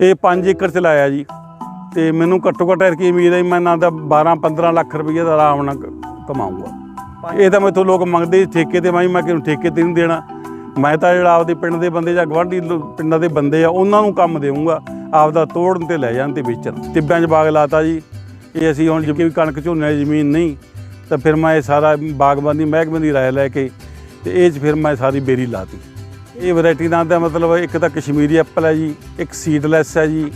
ਇਹ 5 ਏਕੜ ਚ ਲਾਇਆ ਜੀ। ਤੇ ਮੈਨੂੰ ਘੱਟੋ ਘੱਟ ਐਰਕੀ ਉਮੀਦ ਹੈ ਮੈਂ ਨਾ ਤਾਂ 12 15 ਲੱਖ ਰੁਪਏ ਦਾ ਆਰਾਮ ਨਾਲ ਕ- ਕਮਾਊਂਗਾ। ਇਹ ਤਾਂ ਮੈਥੋਂ ਲੋਕ ਮੰਗਦੇ ਠੇਕੇ ਤੇ ਮੈਂ ਮੈਂ ਕਿਹਨੂੰ ਠੇਕੇ ਤੇ ਨਹੀਂ ਦੇਣਾ। ਮੈਂ ਤਾਂ ਜਿਹੜਾ ਆਪਦੇ ਪਿੰਡ ਦੇ ਬੰਦੇ ਜਾਂ ਗਵਾਂਢੀ ਪਿੰਡਾਂ ਦੇ ਬੰਦੇ ਆ ਉਹਨਾਂ ਨੂੰ ਕੰਮ ਦੇਵਾਂਗਾ ਆਪਦਾ ਤੋੜਨ ਤੇ ਲੈ ਜਾਣ ਤੇ ਵੇਚਣ। ਟਿੱਬਿਆਂ 'ਚ ਬਾਗ ਲਾਤਾ ਜੀ। ਇਹ ਅਸੀਂ ਹੁਣ ਜਿਵੇਂ ਵੀ ਕਣਕ ਝੋਨੇ ਦੀ ਜ਼ਮੀਨ ਨਹੀਂ ਤਾਂ ਫਿਰ ਮੈਂ ਇਹ ਸਾਰਾ ਬਾਗਬਾਨੀ ਮਹਿਕਮੇ ਦੀ ਰਾਏ ਲੈ ਕੇ ਤੇ ਇਹ 'ਚ ਫਿਰ ਮੈਂ ਸਾਰੀ ਬੇਰੀ ਲਾਤੀ। ਇਹ ਵੈਰਾਈਟੀ ਦਾ ਮਤਲਬ ਇੱਕ ਤਾਂ ਕਸ਼ਮੀਰੀ ਐਪਲ ਹੈ ਜੀ, ਇੱਕ ਸੀਡਲੈਸ ਹੈ ਜੀ,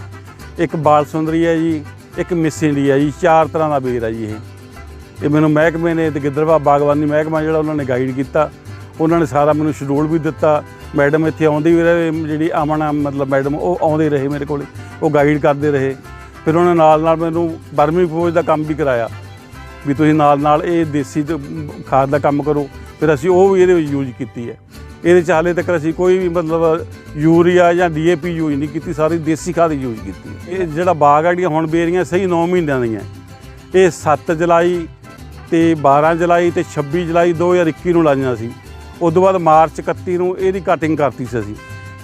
ਇੱਕ ਬਾਲ ਸੁੰਦਰੀ ਹੈ ਜੀ, ਇੱਕ ਮਿਸ ਇੰਡੀਆ ਜੀ, ਚਾਰ ਤਰ੍ਹਾਂ ਦਾ ਬੇਰ ਹੈ ਜੀ ਇਹ। ਇਹ ਮੈਨੂੰ ਮਹਿਕਮੇ ਨੇ ਤੇ ਗਿੱਦੜਵਾ ਬਾਗਬਾਨੀ ਮਹਿਕਮਾ ਜਿਹੜਾ ਉਹਨਾਂ ਨੇ ਗਾਈਡ ਕੀਤਾ, ਉਹਨਾਂ ਨੇ ਸਾਰਾ ਮੈਨੂੰ ਸ਼ਡਿਊਲ ਵੀ ਦਿੱਤਾ। ਮੈਡਮ ਇੱਥੇ ਆਉਂਦੀ ਵੀ ਰਹੇ, ਜਿਹੜੀ ਅਮਨ ਆ, ਮਤਲਬ ਮੈਡਮ, ਉਹ ਆਉਂਦੇ ਰਹੇ ਮੇਰੇ ਕੋਲ, ਉਹ ਗਾਈਡ ਕਰਦੇ ਰਹੇ। ਫਿਰ ਉਹਨਾਂ ਨਾਲ ਨਾਲ ਮੈਨੂੰ ਬਰਮੀ ਫੌਜ ਦਾ ਕੰਮ ਵੀ ਕਰਾਇਆ, ਵੀ ਤੁਸੀਂ ਨਾਲ ਨਾਲ ਇਹ ਦੇਸੀ ਤੇ ਖਾਦ ਦਾ ਕੰਮ ਕਰੋ। ਫਿਰ ਅਸੀਂ ਉਹ ਵੀ ਇਹਦੇ ਵਿੱਚ ਯੂਜ਼ ਕੀਤੀ ਹੈ। ਇਹਦੇ ਚ ਹਾਲੇ ਤੱਕ ਅਸੀਂ ਕੋਈ ਵੀ ਮਤਲਬ ਯੂਰੀਆ ਜਾਂ ਡੀਏਪੀ ਯੂਜ਼ ਨਹੀਂ ਕੀਤੀ, ਸਾਰੀ ਦੇਸੀ ਖਾਦ ਯੂਜ਼ ਕੀਤੀ ਇਹ ਜਿਹੜਾ ਬਾਗ ਆ ਜਿਹੜੀਆਂ ਹੁਣ ਬੇਰੀਆਂ ਸਹੀ 9 ਮਹੀਨਿਆਂ ਦੀਆਂ। ਇਹ 7 ਜੁਲਾਈ ਤੇ 12 ਜੁਲਾਈ ਤੇ 26 ਜੁਲਾਈ 2021 ਨੂੰ ਲਾਈਆਂ ਸੀ। ਉਸ ਤੋਂ ਬਾਅਦ ਮਾਰਚ 31 ਨੂੰ ਇਹਦੀ ਕਟਿੰਗ ਕਰਤੀ ਸੀ ਅਸੀਂ।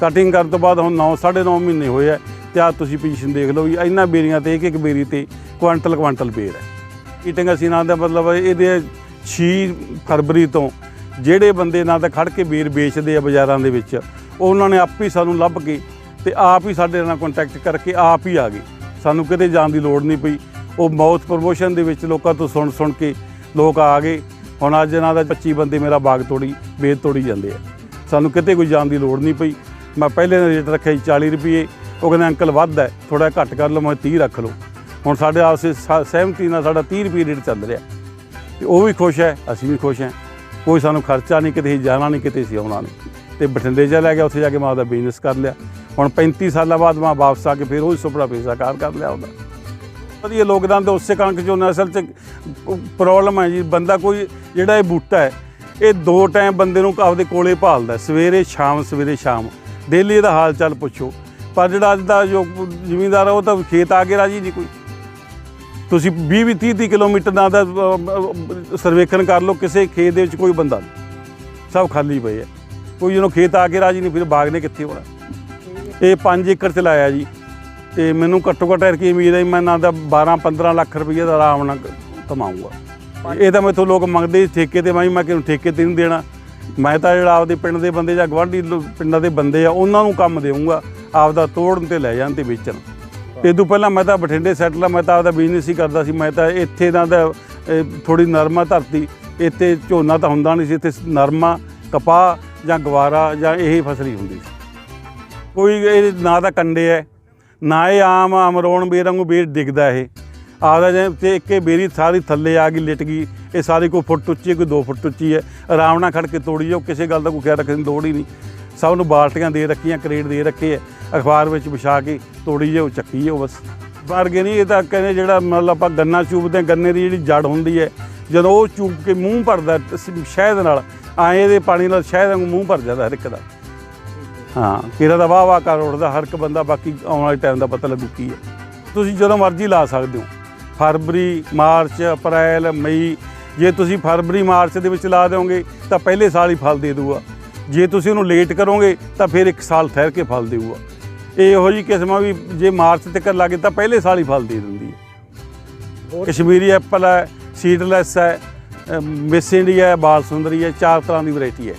ਕਟਿੰਗ ਕਰਨ ਤੋਂ ਬਾਅਦ ਹੁਣ 9 9.5 ਮਹੀਨੇ ਹੋਏ ਆ ਤੇ ਆ ਤੁਸੀਂ ਪੋਜੀਸ਼ਨ ਦੇਖ ਲਓ ਵੀ ਇਹਨਾਂ ਬੇਰੀਆਂ ਤੇ ਇੱਕ ਇੱਕ ਬੇਰੀ ਤੇ ਕੁਆਂਟਲ ਕੁਆਂਟਲ ਬੇਰ ਹੈ। ਈਟਿੰਗ ਅਸੀਂ ਨਾਲ ਦਾ ਮਤਲਬ ਇਹਦੇ 6 ਫਰਵਰੀ ਤੋਂ ਜਿਹੜੇ ਬੰਦੇ ਨਾਲ ਤਾਂ ਖੜ ਕੇ ਬੇਰ ਵੇਚਦੇ ਆ ਬਾਜ਼ਾਰਾਂ ਦੇ ਵਿੱਚ, ਉਹਨਾਂ ਨੇ ਆਪ ਹੀ ਸਾਨੂੰ ਲੱਭ ਕੇ ਤੇ ਆਪ ਹੀ ਸਾਡੇ ਨਾਲ ਕੰਟੈਕਟ ਕਰਕੇ ਆਪ ਹੀ ਆ ਗਏ। ਸਾਨੂੰ ਕਿਤੇ ਜਾਣ ਦੀ ਲੋੜ ਨਹੀਂ ਪਈ। ਉਹ ਮਾਊਥ ਪ੍ਰਮੋਸ਼ਨ ਦੇ ਵਿੱਚ ਲੋਕਾਂ ਤੋਂ ਸੁਣ ਸੁਣ ਕੇ ਲੋਕ ਆ ਗਏ। ਹੁਣ ਅੱਜ ਇਹਨਾਂ ਦਾ 25 ਬੰਦੇ ਮੇਰਾ ਬਾਗ ਤੋੜੀ ਬੇਰ ਤੋੜੀ ਜਾਂਦੇ ਆ। ਸਾਨੂੰ ਕਿਤੇ ਕੋਈ ਜਾਣ ਦੀ ਲੋੜ ਨਹੀਂ ਪਈ। ਮੈਂ ਪਹਿਲੇ ਦਾ ਰੇਟ ਰੱਖਿਆ ਸੀ 40 ਰੁਪਏ। ਉਹ ਕਹਿੰਦੇ, ਅੰਕਲ, ਵੱਧ ਹੈ। ਥੋੜਾ ਘੱਟ ਕਰ ਲਓ, ਮੈਂ 30 ਰੱਖ ਲਓ। ਹੁਣ ਸਾਡੇ ਆਪਸੇ ਸ- ਸਹਿਮਤੀ ਨਾਲ ਸਾਡਾ 30 ਰੁਪਏ ਰੇਟ ਚੱਲ ਰਿਹਾ। ਤੇ ਉਹ ਵੀ ਖੁਸ਼ ਹੈ, ਅਸੀਂ ਵੀ ਖੁਸ਼ ਹਾਂ। ਕੋਈ ਸਾਨੂੰ ਖਰਚਾ ਨਹੀਂ, ਕਿਤੇ ਜਾਣਾ ਨਹੀਂ, ਕਿਤੇ ਸੀ ਆਉਣਾ ਨਹੀਂ। ਤੇ ਬਠਿੰਡੇ ਜਾ ਲੈ ਗਿਆ, ਉੱਥੇ ਜਾ ਕੇ ਮੈਂ ਆਪਦਾ ਬਿਜ਼ਨਸ ਕਰ ਲਿਆ। ਹੁਣ 35 ਸਾਲਾਂ ਬਾਅਦ ਮੈਂ ਵਾਪਸ ਆ ਕੇ ਫਿਰ ਉਹ ਸੁਪਨਾ ਪੈਸਾ ਸਾਕਾਰ ਕਰ ਲਿਆ ਉਹਦਾ। ਵਧੀਆ ਲੋਕਦਾਨ ਤੇ ਉਸੇ ਕਣਕ ਚੋਂ ਅਸਲ ਚ ਪ੍ਰੋਬਲਮ ਹੈ ਜੀ, ਬੰਦਾ ਕੋਈ ਜਿਹੜਾ ਇਹ ਬੂਟਾ ਹੈ, ਇਹ ਦੋ ਟਾਈਮ ਬੰਦੇ ਨੂੰ ਆਪਦੇ ਕੋਲੇ ਭਾਲਦਾ ਸਵੇਰੇ ਸ਼ਾਮ ਸਵੇਰੇ ਸ਼ਾਮ। ਡੇਲੀ ਇਹਦਾ ਹਾਲ ਚਾਲ ਪੁੱਛੋ। ਪਰ ਜਿਹੜਾ ਅੱਜ ਦਾ ਜੋ ਜ਼ਿਮੀਂਦਾਰ ਉਹ ਤਾਂ ਖੇਤ ਆ ਕੇ ਰਾਜੀ ਨਹੀਂ ਕੋਈ। ਤੁਸੀਂ 20 20 30 30 ਕਿਲੋਮੀਟਰ ਦਾ ਦਾ ਸਰਵੇਖਣ ਕਰ ਲਓ ਕਿਸੇ ਖੇਤ ਦੇ ਵਿੱਚ ਕੋਈ ਬੰਦਾ ਨਹੀਂ। ਸਭ ਖਾਲੀ ਪਏ ਹੈ ਕੋਈ ਜਿਹਨੂੰ ਖੇਤ ਆ ਕੇ ਰਾਜੀ ਨਹੀਂ ਫਿਰ ਬਾਗ ਨੇ ਕਿੱਥੇ ਹੋਣਾ? ਇਹ 5 ਏਕੜ ਚ ਲਾਇਆ ਜੀ। ਤੇ ਮੈਨੂੰ ਘੱਟੋ ਘੱਟ ਐਰਕੀ ਉਮੀਦ ਹੈ ਵੀ ਮੈਂ ਨਾ ਤਾਂ 12 15 ਲੱਖ ਰੁਪਏ ਦਾ ਆਰਾਮ ਨਾਲ ਕ- ਕਮਾਊਂਗਾ। ਇਹ ਤਾਂ ਮੈਥੋਂ ਲੋਕ ਮੰਗਦੇ ਠੇਕੇ ਤੇ ਮੈਂ ਮੈਂ ਕਿਹਨੂੰ ਠੇਕੇ ਤੇ ਨਹੀਂ ਦੇਣਾ। ਮੈਂ ਤਾਂ ਜਿਹੜਾ ਆਪਦੇ ਪਿੰਡ ਦੇ ਬੰਦੇ ਜਾਂ ਗਵਾਂਢੀ ਪਿੰਡਾਂ ਦੇ ਬੰਦੇ ਆ ਉਹਨਾਂ ਨੂੰ ਕੰਮ ਦੇਵਾਂਗਾ ਆਪਦਾ ਤੋੜਨ ਤੇ ਲੈ ਜਾਣ ਤੇ ਵੇਚਣ। ਇਹ ਤੋਂ ਪਹਿਲਾਂ ਮੈਂ ਤਾਂ ਬਠਿੰਡੇ ਸੈਟਲ ਆ, ਮੈਂ ਤਾਂ ਆਪਦਾ ਬਿਜ਼ਨਸ ਹੀ ਕਰਦਾ ਸੀ, ਮੈਂ ਤਾਂ ਇੱਥੇ ਦਾ ਤਾਂ ਥੋੜੀ ਨਰਮਾ ਧਰਤੀ, ਇੱਥੇ ਝੋਨਾ ਤਾਂ ਹੁੰਦਾ ਨਹੀਂ ਸੀ, ਇੱਥੇ ਨਰਮਾ ਕਪਾਹ ਜਾਂ ਗਵਾਰਾ ਜਾਂ ਇਹ ਫਸਲ ਹੀ ਹੁੰਦੀ ਸੀ। ਕੋਈ ਇਹ ਨਾ ਤਾਂ ਕੰਡੇ ਹੈ ਨਾ ਇਹ ਆਮ ਅਮਰੋਣ ਬੇਰ ਵਾਂਗੂ ਬੇਰ ਡਿੱਗਦਾ ਇਹ। ਆਦਾ ਜੇ ਤੇ ਇੱਕੇ ਬੇਰੀ ਸਾਰੀ ਥੱਲੇ ਆ ਗਈ, ਲਿਟ ਗਈ, ਇਹ ਸਾਰੀ ਕੋਈ ਫੁੱਟ ਉੱਚੀ, ਕੋਈ 2 ਫੁੱਟ ਉੱਚੀ ਹੈ ਆਰਾਮ ਨਾਲ ਖੜ ਕੇ ਤੋੜੀ ਜਾਓ, ਕਿਸੇ ਗੱਲ ਦਾ ਕੋਈ ਖਿਆਲ ਰੱਖਣ ਦੀ ਲੋੜ ਹੀ ਨਹੀਂ। ਸਭ ਨੂੰ ਬਾਲਟੀਆਂ ਦੇ ਰੱਖੀਆਂ ਕਰੇਟ ਦੇ ਰੱਖੇ ਹੈ ਅਖਬਾਰ ਵਿੱਚ ਵਿਛਾ ਕੇ ਤੋੜੀ ਜਾਓ ਚੱਕੀ ਜਾਓ ਬਸ। ਵਰਗੇ ਨਹੀਂ ਇਹ ਤਾਂ ਕਹਿੰਦੇ ਜਿਹੜਾ ਮਤਲਬ ਆਪਾਂ ਗੰਨਾ ਚੂਪਦੇ ਹਾਂ, ਗੰਨੇ ਦੀ ਜਿਹੜੀ ਜੜ ਹੁੰਦੀ ਹੈ ਜਦੋਂ ਉਹ ਚੂਪ ਕੇ ਮੂੰਹ ਭਰਦਾ ਸ਼ਹਿਦ ਨਾਲ ਆਏ ਦੇ ਪਾਣੀ ਨਾਲ ਸ਼ਹਿਦ ਵਾਂਗੂ ਮੂੰਹ ਭਰ ਜਾਂਦਾ ਹਰ ਇੱਕ ਦਾ। ਹਾਂ ਕਿਰਾ ਦਾ ਵਾਹ ਵਾਹ ਕਰ ਉੱਠਦਾ ਹਰ ਇੱਕ ਬੰਦਾ ਬਾਕੀ ਆਉਣ ਵਾਲੇ ਟਾਈਮ ਦਾ ਪਤਾ ਲੱਗੂ ਕੀ ਹੈ। ਤੁਸੀਂ ਜਦੋਂ ਮਰਜ਼ੀ ਲਾ ਸਕਦੇ ਹੋ। ਫਰਵਰੀ ਮਾਰਚ ਅਪ੍ਰੈਲ ਮਈ ਜੇ ਤੁਸੀਂ ਫਰਵਰੀ ਮਾਰਚ ਦੇ ਵਿੱਚ ਲਾ ਦਿਓਗੇ ਤਾਂ ਪਹਿਲੇ ਸਾਲ ਹੀ ਫਲ ਦੇ ਦੂਗਾ। ਜੇ ਤੁਸੀਂ ਉਹਨੂੰ ਲੇਟ ਕਰੋਗੇ ਤਾਂ ਫਿਰ ਇੱਕ ਸਾਲ ਠਹਿਰ ਕੇ ਫਲ ਦੇਊਗਾ। ਇਹ ਇਹੋ ਜੀ ਕਿਸਮਾਂ ਵੀ ਜੇ ਮਾਰਚ ਤੱਕ ਲੱਗੇ ਤਾਂ ਪਹਿਲੇ ਸਾਲ ਹੀ ਫਲ ਦੇ ਦਿੰਦੀ ਹੈ। ਕਸ਼ਮੀਰੀ ਐਪਲ ਹੈ ਸੀਡਲੈਸ ਹੈ ਮਿਸ ਇੰਡੀਆ ਹੈ ਬਾਲ ਸੁੰਦਰੀ ਹੈ ਚਾਰ ਤਰ੍ਹਾਂ ਦੀ ਵੈਰਾਈਟੀ ਹੈ।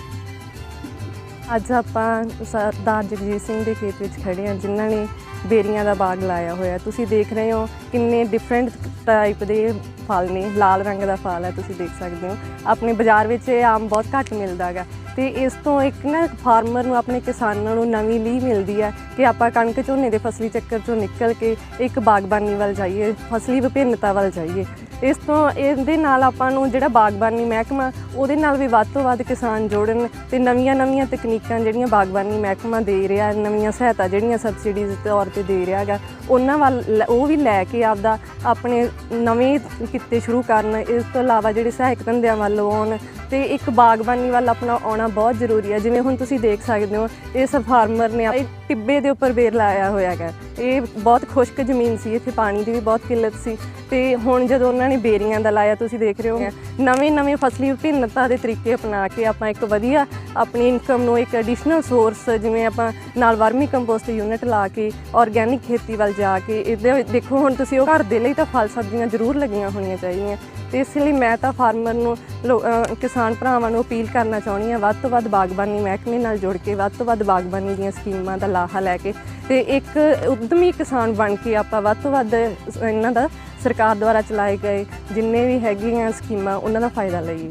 ਅੱਜ ਆਪਾਂ ਸਰਦਾਰ ਜਗਜੀਤ ਸਿੰਘ ਦੇ ਖੇਤ ਵਿੱਚ ਖੜੇ ਹਾਂ ਜਿਨ੍ਹਾਂ ਨੇ ਬੇਰੀਆਂ ਦਾ ਬਾਗ ਲਾਇਆ ਹੋਇਆ ਤੁਸੀਂ ਦੇਖ ਰਹੇ ਹੋ ਕਿੰਨੇ ਡਿਫਰੈਂਟ ਟਾਈਪ ਦੇ ਫਲ ਨੇ, ਲਾਲ ਰੰਗ ਦਾ ਫਲ ਹੈ, ਤੁਸੀਂ ਦੇਖ ਸਕਦੇ ਹੋ। ਆਪਣੇ ਬਾਜ਼ਾਰ ਵਿੱਚ ਇਹ ਆਮ ਬਹੁਤ ਘੱਟ ਮਿਲਦਾ ਹੈਗਾ। ਤੇ ਇਸ ਤੋਂ ਇੱਕ ਨਾ ਫਾਰਮਰ ਨੂੰ, ਆਪਣੇ ਕਿਸਾਨਾਂ ਨੂੰ ਨਵੀਂ ਲੀਹ ਮਿਲਦੀ ਹੈ ਕਿ ਆਪਾਂ ਕਣਕ ਝੋਨੇ ਦੇ ਫਸਲੀ ਚੱਕਰ ਚੋਂ ਨਿਕਲ ਕੇ ਇੱਕ ਬਾਗਬਾਨੀ ਵੱਲ ਜਾਈਏ, ਫਸਲੀ ਵਿਭਿੰਨਤਾ ਵੱਲ ਜਾਈਏ। ਇਸ ਤੋਂ ਇਹਦੇ ਨਾਲ ਆਪਾਂ ਨੂੰ ਜਿਹੜਾ ਬਾਗਬਾਨੀ ਮਹਿਕਮਾ, ਉਹਦੇ ਨਾਲ ਵੀ ਵੱਧ ਤੋਂ ਵੱਧ ਕਿਸਾਨ ਜੋੜਨ ਤੇ ਨਵੀਆਂ ਨਵੀਆਂ ਤਕਨੀਕਾਂ ਜਿਹੜੀਆਂ ਬਾਗਬਾਨੀ ਮਹਿਕਮਾ ਦੇ ਰਿਹਾ ਨਵੀਆਂ ਸਹਾਇਤਾ ਜਿਹੜੀਆਂ ਸਬਸਿਡੀਜ਼ ਤੌਰ ਤੇ ਦੇ ਰਿਹਾ ਹੈਗਾ। ਉਹਨਾਂ ਵੱਲ ਲ- ਉਹ ਵੀ ਲੈ ਕੇ ਆਪਦਾ ਆਪਣੇ ਨਵੇਂ ਕਿੱਤੇ ਸ਼ੁਰੂ ਕਰਨ। ਇਸ ਤੋਂ ਇਲਾਵਾ ਜਿਹੜੇ ਸਹਾਇਕ ਧੰਦਿਆਂ ਵੱਲ ਆਉਣ ਤੇ ਇੱਕ ਬਾਗਬਾਨੀ ਵੱਲ ਆਪਣਾ ਆਉਣਾ ਬਹੁਤ ਜ਼ਰੂਰੀ ਹੈ। ਜਿਵੇਂ ਹੁਣ ਤੁਸੀਂ ਦੇਖ ਸਕਦੇ ਹੋ ਇਸ ਫਾਰਮਰ ਨੇ ਇਹ ਟਿੱਬੇ ਦੇ ਉੱਪਰ ਬੇਰ ਲਾਇਆ ਹੋਇਆ ਹੈਗਾ। ਇਹ ਬਹੁਤ ਖੁਸ਼ਕ ਜ਼ਮੀਨ ਸੀ, ਇੱਥੇ ਪਾਣੀ ਦੀ ਵੀ ਬਹੁਤ ਕਿੱਲਤ ਸੀ। ਤੇ ਹੁਣ ਜਦੋਂ ਉਹਨਾਂ ਨੇ ਬੇਰੀਆਂ ਦਾ ਲਾਇਆ, ਤੁਸੀਂ ਦੇਖ ਰਹੇ ਹੋ ਨਵੇਂ ਨਵੇਂ ਫਸਲੀ ਵਿਭਿੰਨਤਾ ਦੇ ਤਰੀਕੇ ਅਪਣਾ ਕੇ ਆਪਾਂ ਇੱਕ ਵਧੀਆ ਆਪਣੀ ਇਨਕਮ ਨੂੰ ਇੱਕ ਐਡੀਸ਼ਨਲ ਸੋਰਸ ਜਿਵੇਂ ਆਪਾਂ ਨਾਲ ਵਰਮੀ ਕੰਪੋਸਟ ਯੂਨਿਟ ਲਾ ਕੇ ਆਰਗੈਨਿਕ ਖੇਤੀ ਵੱਲ ਜਾ ਕੇ ਇਹਦੇ ਦੇਖੋ, ਹੁਣ ਤੁਸੀਂ ਉਹ ਘਰ ਦੇ ਲਈ ਤਾਂ ਫਲ ਸਬਜ਼ੀਆਂ ਜ਼ਰੂਰ ਲੱਗੀਆਂ ਹੋਣੀਆਂ ਚਾਹੀਦੀਆਂ। ਤੇ ਇਸ ਲਈ ਮੈਂ ਤਾਂ ਫਾਰਮਰ ਨੂੰ ਲੋ- ਕਿਸਾਨ ਭਰਾਵਾਂ ਨੂੰ ਅਪੀਲ ਕਰਨਾ ਚਾਹੁੰਦੀ ਹਾਂ, ਵੱਧ ਤੋਂ ਵੱਧ ਬਾਗਬਾਨੀ ਮਹਿਕਮੇ ਨਾਲ ਜੁੜ ਕੇ, ਵੱਧ ਤੋਂ ਵੱਧ ਬਾਗਬਾਨੀ ਦੀਆਂ ਸਕੀਮਾਂ ਦਾ ਲਾਹਾ ਲੈ ਕੇ ਤੇ ਇੱਕ ਉਦਮੀ ਕਿਸਾਨ ਬਣ ਕੇ ਆਪਾਂ ਵੱਧ ਤੋਂ ਵੱਧ ਇਹਨਾਂ ਦਾ ਸਰਕਾਰ ਦੁਆਰਾ ਚਲਾਏ ਗਏ ਜਿੰਨੇ ਵੀ ਹੈਗੀਆਂ ਸਕੀਮਾਂ, ਉਹਨਾਂ ਦਾ ਫਾਇਦਾ ਲਈਏ।